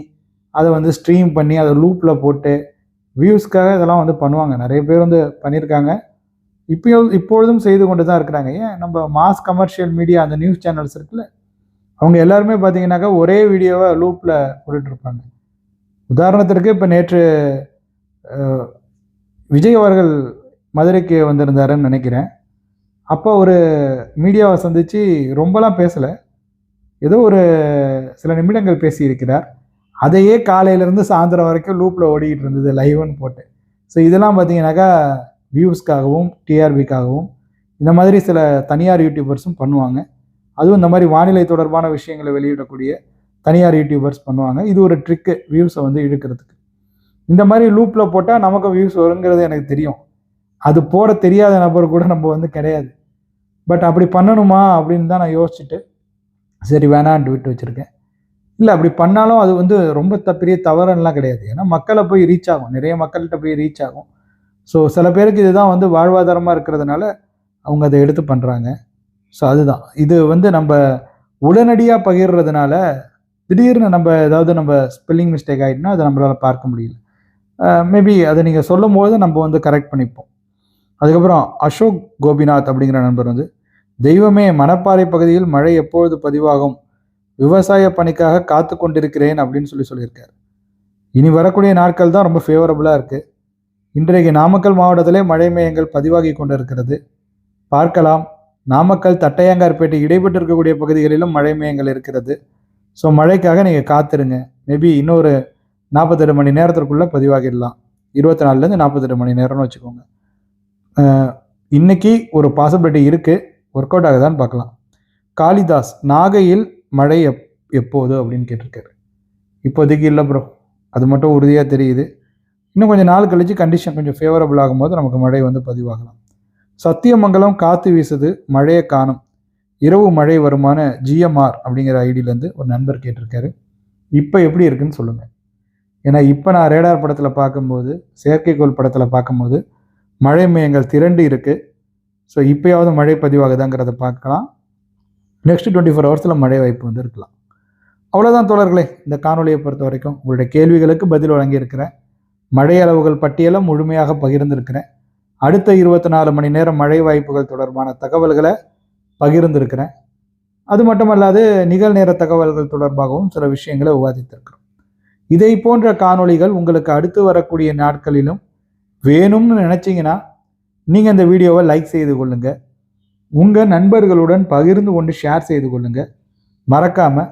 அதை வந்து ஸ்ட்ரீம் பண்ணி அதை லூப்பில் போட்டு வியூஸ்க்காக இதெல்லாம் வந்து பண்ணுவாங்க. நிறைய பேர் வந்து பண்ணியிருக்காங்க இப்போ இப்பொழுதும் செய்து கொண்டு தான் இருக்கிறாங்க. ஏன்? நம்ம மாஸ் கமர்ஷியல் மீடியா அந்த நியூஸ் சேனல்ஸ் இருக்குல்ல அவங்க எல்லாருமே பார்த்தீங்கன்னாக்கா ஒரே வீடியோவை லூப்பில் போட்டுட்ருப்பாங்க உதாரணத்திற்கு இப்போ நேற்று விஜய் அவர்கள் மதுரைக்கு வந்திருந்தாருன்னு நினைக்கிறேன். அப்போ ஒரு மீடியாவை சந்தித்து ரொம்பலாம் பேசலை. ஏதோ ஒரு சில நிமிடங்கள் பேசியிருக்கிறார். அதையே காலையிலேருந்து சாயந்தரம் வரைக்கும் லூப்பில் ஓடிக்கிட்டு இருந்தது லைவ்னு போட்டு. ஸோ இதெல்லாம் பார்த்தீங்கன்னாக்கா வியூஸ்க்காகவும் டிஆர்பிக்காகவும் இந்த மாதிரி சில தனியார் யூடியூபர்ஸும் பண்ணுவாங்க. அதுவும் இந்த மாதிரி வானிலை தொடர்பான விஷயங்களை வெளியிடக்கூடிய தனியார் யூடியூபர்ஸ் பண்ணுவாங்க. இது ஒரு ட்ரிக்கு வியூஸை வந்து இழுக்கிறதுக்கு. இந்த மாதிரி லூப்பில் போட்டால் நமக்கு வியூஸ் வருங்கிறது எனக்கு தெரியும். அது போட தெரியாத நபர் கூட நம்ம வந்து கிடையாது. பட் அப்படி பண்ணணுமா அப்படின்னு தான் நான் யோசிச்சுட்டு சரி வேணான்ட்டு விட்டு வச்சுருக்கேன். இல்லை அப்படி பண்ணாலும் அது வந்து ரொம்ப த பெரிய தவறுலாம் கிடையாது. ஏன்னா மக்களை போய் ரீச் ஆகும். நிறைய மக்கள்கிட்ட போய் ரீச் ஆகும். ஸோ சில பேருக்கு இதுதான் வந்து வாழ்வாதாரமாக இருக்கிறதுனால அவங்க அதை எடுத்து பண்ணுறாங்க ஸோ அதுதான். இது வந்து நம்ம உடனடியாக பகிர்றதுனால திடீர்னு நம்ம ஏதாவது நம்ம ஸ்பெல்லிங் மிஸ்டேக் ஆகிட்டுனா அதை நம்மளால் பார்க்க முடியல. மேபி அதை நீங்கள் சொல்லும் போது நம்ம வந்து கரெக்ட் பண்ணிப்போம். அதுக்கப்புறம் அசோக் கோபிநாத் அப்படிங்கிற நண்பர் வந்து தெய்வமே மணப்பாறை பகுதியில் மழை எப்பொழுது பதிவாகும்? விவசாய பணிக்காக காத்து கொண்டிருக்கிறேன் அப்படின்னு சொல்லி சொல்லியிருக்காரு. இனி வரக்கூடிய நாட்கள் தான் ரொம்ப ஃபேவரபுளாக இருக்குது இன்றைக்கு நாமக்கல் மாவட்டத்திலே மழை மையங்கள் பதிவாகி கொண்டிருக்கிறது. பார்க்கலாம். நாமக்கல் தட்டையாங்கார்பேட்டை இடைப்பட்டு இருக்கக்கூடிய பகுதிகளிலும் மழை மையங்கள் இருக்கிறது. ஸோ மழைக்காக நீங்கள் காத்திருங்க. மேபி இன்னொரு நாற்பத்தெட்டு மணி நேரத்திற்குள்ளே பதிவாகிடலாம். இருபத்தி நாலுலேருந்து நாற்பத்தெட்டு மணி நேரம்னு வச்சுக்கோங்க. இன்னைக்கு ஒரு பாசிபிலிட்டி இருக்குது ஒர்க் அவுட் ஆகுதான்னு பார்க்கலாம். காளிதாஸ் நாகையில் மழை எப் எப்போது அப்படின்னு கேட்டிருக்காரு. இப்போதைக்கு இல்லை ப்ரோ அது மட்டும் உறுதியாக தெரியுது. இன்னும் கொஞ்சம் நாள் கழிச்சு கண்டிஷன் கொஞ்சம் ஃபேவரபிள் ஆகும்போது நமக்கு மழை வந்து பதிவாகலாம். சத்தியமங்கலம் காற்று வீசுது மழையை காணும். இரவு மழை வருமான ஜிஎம்ஆர் அப்படிங்கிற ஐடியிலேருந்து ஒரு நண்பர் கேட்டிருக்காரு. இப்போ எப்படி இருக்குன்னு சொல்லுங்கள் ஏன்னா இப்போ நான் ரேடார் படத்தில் பார்க்கும்போது செயற்கைக்கோள் படத்தில் பார்க்கும்போது மழை மையங்கள் திரண்டு இருக்குது ஸோ இப்போயாவது மழை பதிவாகுதாங்கிறத பார்க்கலாம். நெக்ஸ்ட் டுவெண்ட்டி ஃபோர் ஹவர்ஸில் மழை வாய்ப்பு வந்து இருக்கலாம். அவ்வளோதான் தோழர்களே இந்த காணொலியை பொறுத்த வரைக்கும் உங்களுடைய கேள்விகளுக்கு பதில் வழங்கியிருக்கிறேன். மழை அளவுகள் பட்டியலை முழுமையாக பகிர்ந்திருக்கிறேன். அடுத்த இருபத்தி நாலு மணி நேரம் மழை வாய்ப்புகள் தொடர்பான தகவல்களை பகிர்ந்திருக்கிறேன். அது மட்டுமல்லாது நிகழ்நேர தகவல்கள் தொடர்பாகவும் சில விஷயங்களை விவாதித்திருக்கிறோம். இதை போன்ற காணொளிகள் உங்களுக்கு அடுத்து வரக்கூடிய நாட்களிலும் வேணும்னு நினச்சிங்கன்னா நீங்கள் இந்த வீடியோவை லைக் செய்து கொள்ளுங்கள் உங்கள் நண்பர்களுடன் பகிர்ந்து கொண்டு ஷேர் செய்து கொள்ளுங்கள் மறக்காமல்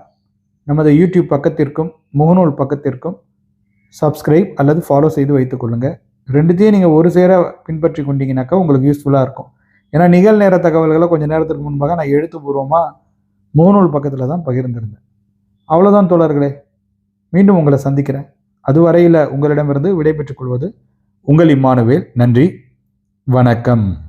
நமது யூடியூப் பக்கத்திற்கும் முகநூல் பக்கத்திற்கும் சப்ஸ்கிரைப் அல்லது ஃபாலோ செய்து வைத்துக் கொள்ளுங்கள் ரெண்டுத்தையும் நீங்கள் ஒரு சேர பின்பற்றி கொண்டீங்கன்னாக்கா உங்களுக்கு யூஸ்ஃபுல்லாக இருக்கும். ஏன்னா நிகழ்நேர தகவல்களை கொஞ்சம் நேரத்துக்கு முன்பாக நான் எழுத்துப்பூர்வமாக முகநூல் பக்கத்தில் தான் பகிர்ந்திருந்தேன். அவ்வளோதான் தோழர்களே. மீண்டும் உங்களை சந்திக்கிறேன். அதுவரையில் உங்களிடமிருந்து விடைபெற்றுக் கொள்வது உங்கள் இம்மானுவேல். நன்றி. வணக்கம்.